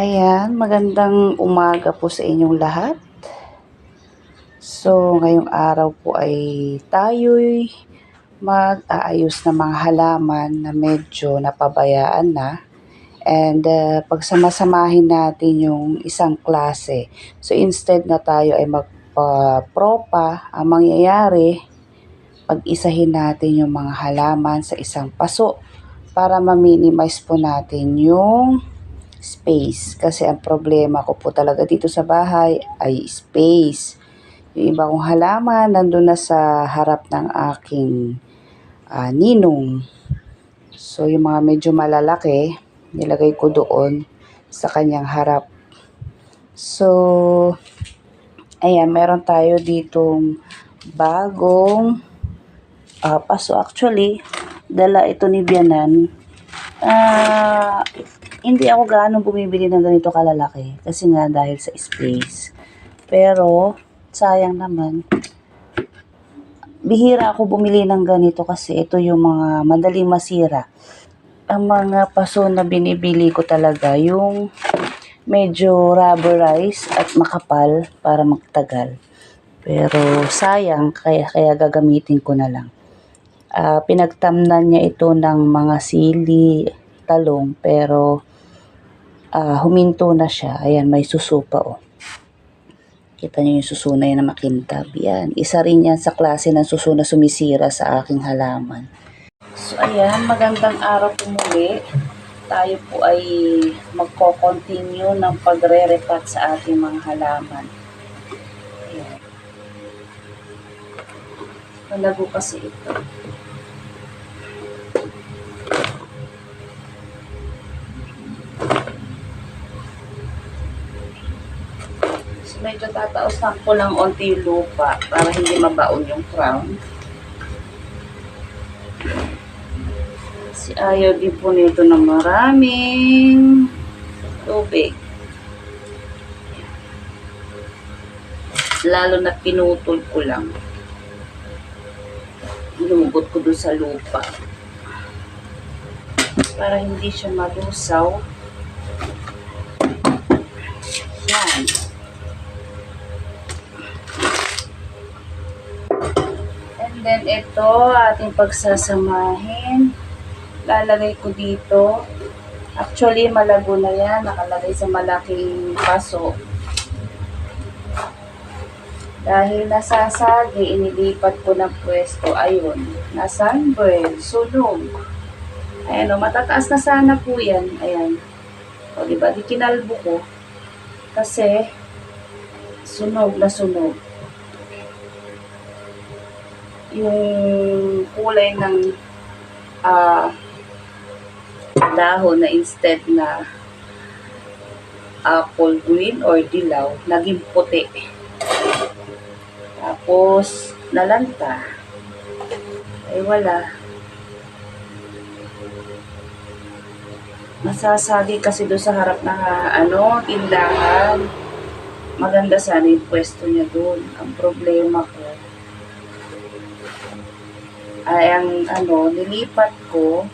Ayan, magandang umaga po sa inyong lahat. So, ngayong araw po ay tayo'y mag-aayos ng mga halaman na medyo napabayaan na. And uh, pagsamasamahin natin yung isang klase. So, instead na tayo ay magpa-propa, ang mangyayari, pag-isahin natin yung mga halaman sa isang paso para ma-minimize po natin yung space. Kasi ang problema ko po talaga dito sa bahay ay space. Yung iba kong halaman nandun na sa harap ng aking ah, ninong. So yung mga medyo malalaki, nilagay ko doon sa kanyang harap. So, ayan, meron tayo ditong bagong ah, paso. Actually, dala ito ni Bianan. Ah, hindi ako gaano bumibili ng ganito kalalaki kasi nga dahil sa space. Pero sayang naman. Bihira ako bumili ng ganito kasi ito yung mga madaling masira. Ang mga paso na binibili ko talaga yung medyo rubberized at makapal para magtagal. Pero sayang kaya kaya gagamitin ko na lang. Ah, pinagtamnan niya ito ng mga sili, talong pero ah, huminto na siya. Ayan, may suso pa oh. Kita niyo yung suso na na makintab. Yan, isa rin yan sa klase ng suso na sumisira sa aking halaman. So ayan, magandang araw po muli. Tayo po ay magko-continue ng pagre-repat sa ating mga halaman. Ayan. Malago kasi ito. So, medyo tataosan ko lang onti lupa para hindi mabaon yung crown. Kasi ayaw din po nito ng maraming tubig. Lalo na pinutol ko lang. Inugot ko doon sa lupa. Para hindi siya malusaw. Yan. Then ito, ating pagsasamahin. Lalagay ko dito. Actually, malago na yan. Nakalagay sa malaking paso. Dahil nasasagi, inilipat ko ng pwesto. Ayun, nasunburn, sunog. Ayan o, matataas na sana po yan. Ayan. O, diba? Di kinalbo ko. Kasi, sunog na sunog. Yung kulay ng ah dahon na instead na apple green or dilaw, naging puti. Tapos, nalanta. Ay wala. Masasagi kasi doon sa harap ng ano, tindahan. Maganda sana yung pwesto niya doon. Ang problema ko, ay ang ano, nilipat ko,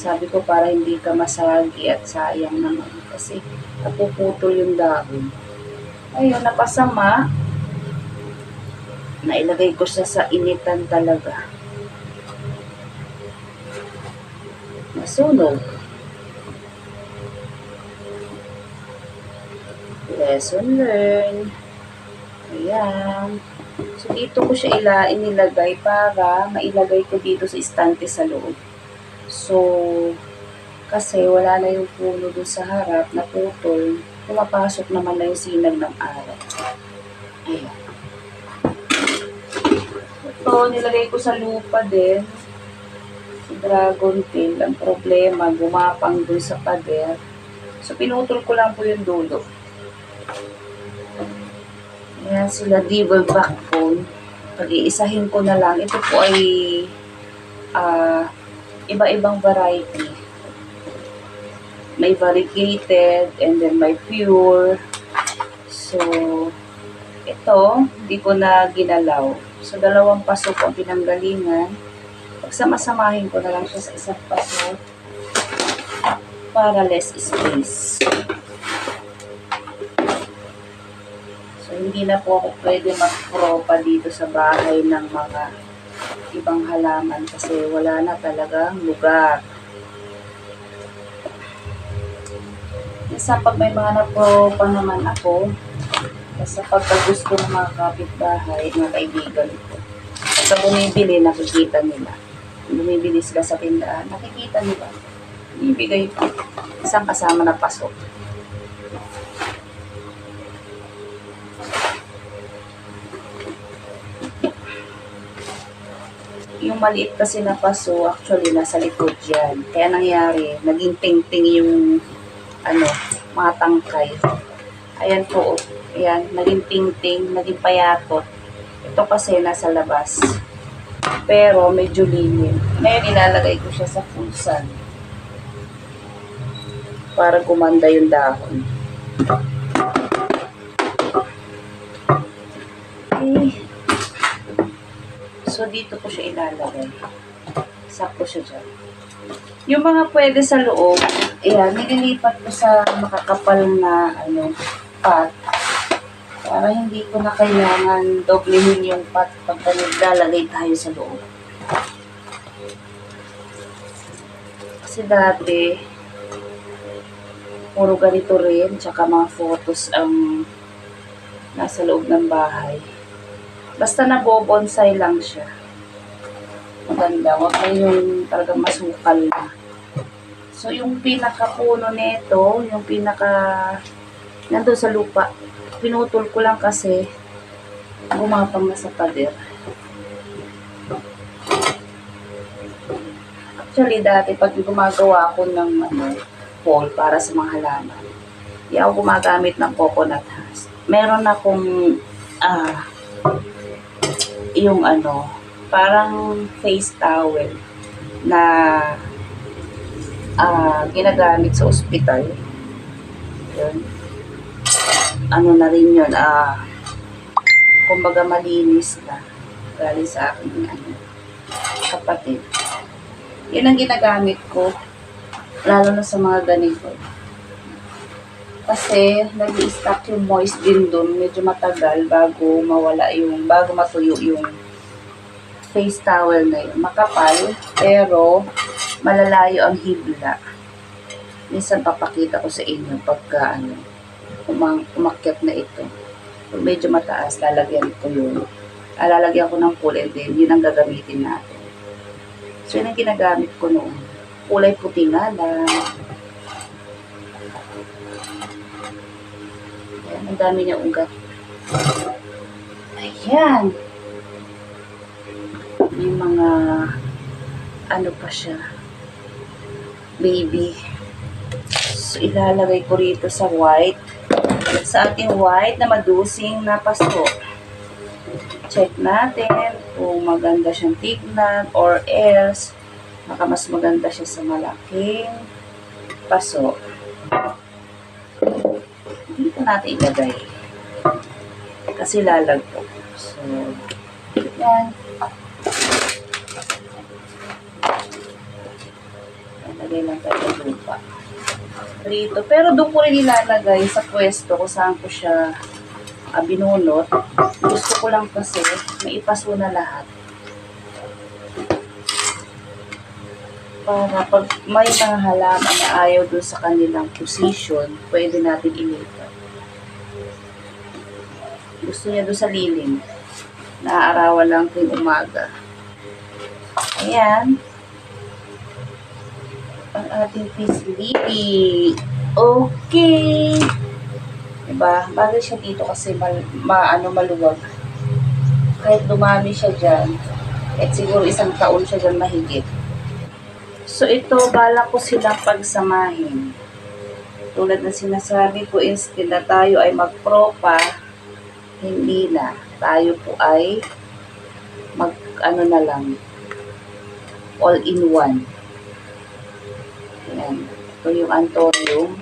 sabi ko para hindi ka masagi at sayang naman. Kasi napuputol yung dahon. Ayun, napasama. Nailagay ko siya sa initan talaga. Nasunog. Lesson learned. Ayan. So, dito ko siya ila inilagay para mailagay ko dito sa istante sa loob. So, kasi wala na yung puno doon sa harap na putol, pumapasok naman na yung sinag ng araw. Ayan. Ito, nilagay ko sa lupa din. Si dragon tail. Ang problema, gumapang doon sa pader. So, pinutol ko lang po yung dulo. Ayan sila devil backbone. Pag-iisahin ko na lang. Ito po ay ah, iba-ibang variety. May variegated and then may pure. So, ito, hindi ko na ginalaw. So, dalawang paso po ang pinanggalingan. Pagsamasamahin ko na lang siya sa isang paso para less space. Hindi na po ako pwede magpropa dito sa bahay ng mga ibang halaman kasi wala na talagang lugar. Minsan pag may mga napropa naman ako, sa pagkagusto ng mga kapitbahay, mga kaibigan ko, sa bumibili, nakikita nila. Bumibili sila sa tindahan, nakikita nila. Ibigay ko. Isang kasama na pasok. Yung maliit kasi na paso, actually, nasa likod yan. Kaya nangyari, naging ting-ting yung, ano, mga tangkay. Ayan po, oh. ayan, naging ting-ting, naging payatot. Ito kasi nasa labas. Pero, medyo lilim. Ngayon, ilalagay ko siya sa full. Para gumanda yung dahon. Okay. So, dito ko siya ilalagay. Sakto siya dyan. Yung mga pwede sa loob, ayan, nililipat ko sa makakapal na, ano, pot. Para hindi ko na kailangan doblehin yung pot pagka naglalagay tayo sa loob. Kasi dati, puro ganito rin, tsaka mga photos ang nasa loob ng bahay. Basta nabobonsai lang siya. Maganda. Huwag na yung talagang masukal na. So, yung pinaka-puno nito, yung pinaka... Nandun sa lupa. Pinutol ko lang kasi gumapang na sa pader. Actually, dati pag gumagawa ako ng ano, hole para sa mga halaman, hindi ako gumagamit ng coconut husk. Meron akong ah, yung ano, parang face towel na ah, ginagamit sa ospital. Yun. Ano na rin yun, ah, kumbaga malinis na. Galing sa aking ano, kapatid. Yun ang ginagamit ko, lalo na sa mga ganito. Kasi nag stack yung moist din doon, medyo matagal bago mawala yung, bago matuyo yung face towel na yun. Makapal, pero malalayo ang hibla. Minsan papakita ko sa inyo pagka ano, umakyat na ito. Medyo mataas, lalagyan ko yun. Ah, Lalagyan ko ng kulay din, yun ang gagamitin natin. So yun ang ginagamit ko noon. Kulay puti nga lang. Ang dami niya ugat. Ayan. May mga ano pa siya. Baby. So, ilalagay ko rito sa white. Sa ating white na madusing na pasto. Check natin kung maganda siyang tignan or else baka mas maganda siya sa malaking paso dito natin ilagay. Kasi lalagpo. So, yan. Lalagay lang tayo lupa. Dito. Pero doon ko rin ilalagay sa pwesto kung saan ko siya ah, binunot. Gusto ko lang kasi maipaso na lahat. Para pag may mga halaman na ayaw doon sa kanilang position, pwede natin ilipat. Gusto niya doon sa lilim. Naaarawan lang tuwing umaga. Ayan. Ang ating fish lily. Okay. Diba? Bagay siya dito kasi mal, ma, ano, maluwag. Kahit dumami siya dyan, at siguro isang taon siya dyan mahigit. So ito, bala ko silang pagsamahin. Tulad na sinasabi ko, instead na tayo ay magpropa, hindi na. Tayo po ay mag, ano na lang, all in one. Ayan. Ito yung antorium.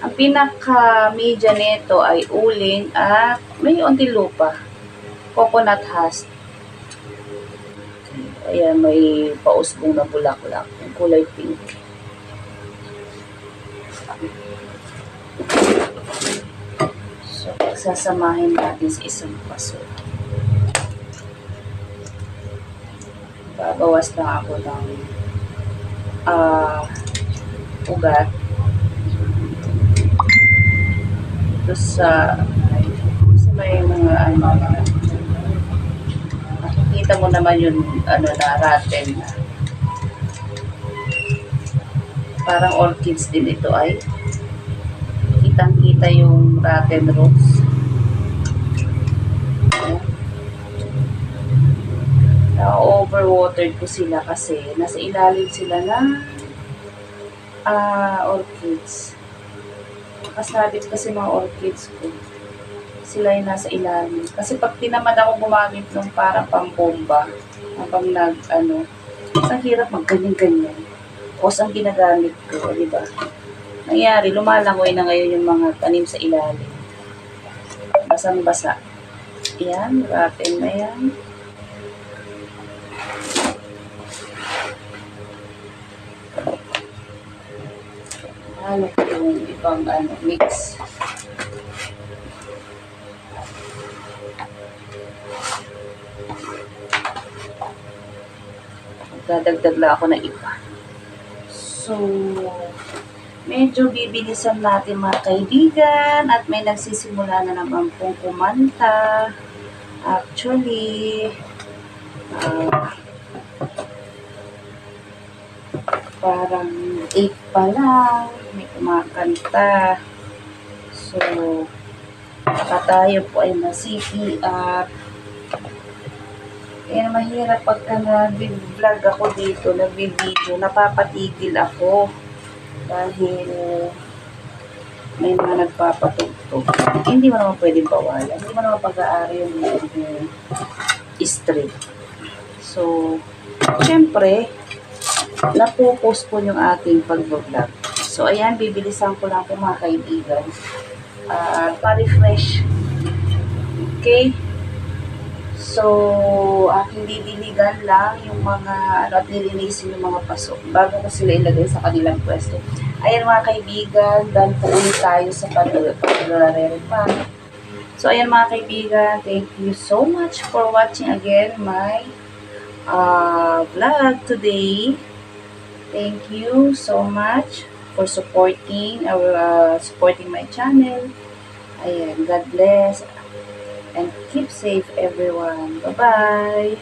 Ang pinaka-media nito ay uling at may onti lupa. Coconut husk. Ayan, may pausbong na bulaklak. Yung kulay pink. So, pagsasamahin natin sa isang paso. Babawas lang ako ng ah ugat. Ito sa sa may mga ano nakikita mo naman yung ano na rotten na parang orchids din ito ay kitang kita yung rotten rose na-overwatered ko sila kasi nasa ilalim sila ng ah orchids. Nakasabit kasi mga orchids ko. Sila yung nasa ilalim. Kasi pag tinamad ako gumamit ng parang pambomba habang nag ano ang hirap magganyan-ganyan. Tapos ang ginagamit ko, di ba? Nangyari, lumalangoy na ngayon yung mga tanim sa ilalim. Basang-basa. Yan, raten na yan. Ano ko yung ibang ano, mix. Dadagdag lang ako ng iba. So, medyo bibilisan natin mga kaibigan at may nagsisimula na naman pong kumanta. Actually, ah, parang 8 pa lang, may kumakanta. So, baka tayo po ay ma-CPR. Kaya mahirap pagka nag-vlog ako dito, nag-video, napapatigil ako. Dahil may mga nagpapatugtog. Hindi mo naman pwedeng bawalan. Hindi mo naman pag-aari yung yung street. So, syempre, napopostpone yung ating pag-vlog. So, ayan, bibilisan ko lang po mga kaibigan. Ah, pa-refresh. Okay? So, aking didiligan lang yung mga, ano, at nilinisin yung mga pasok bago ko sila ilagay sa kanilang pwesto. Ayan mga kaibigan, done po ulit tayo sa pag-repa. So, ayan mga kaibigan, thank you so much for watching again my uh, vlog today. Thank you so much for supporting our uh, supporting my channel. Ayan, God bless and keep safe everyone. Bye-bye.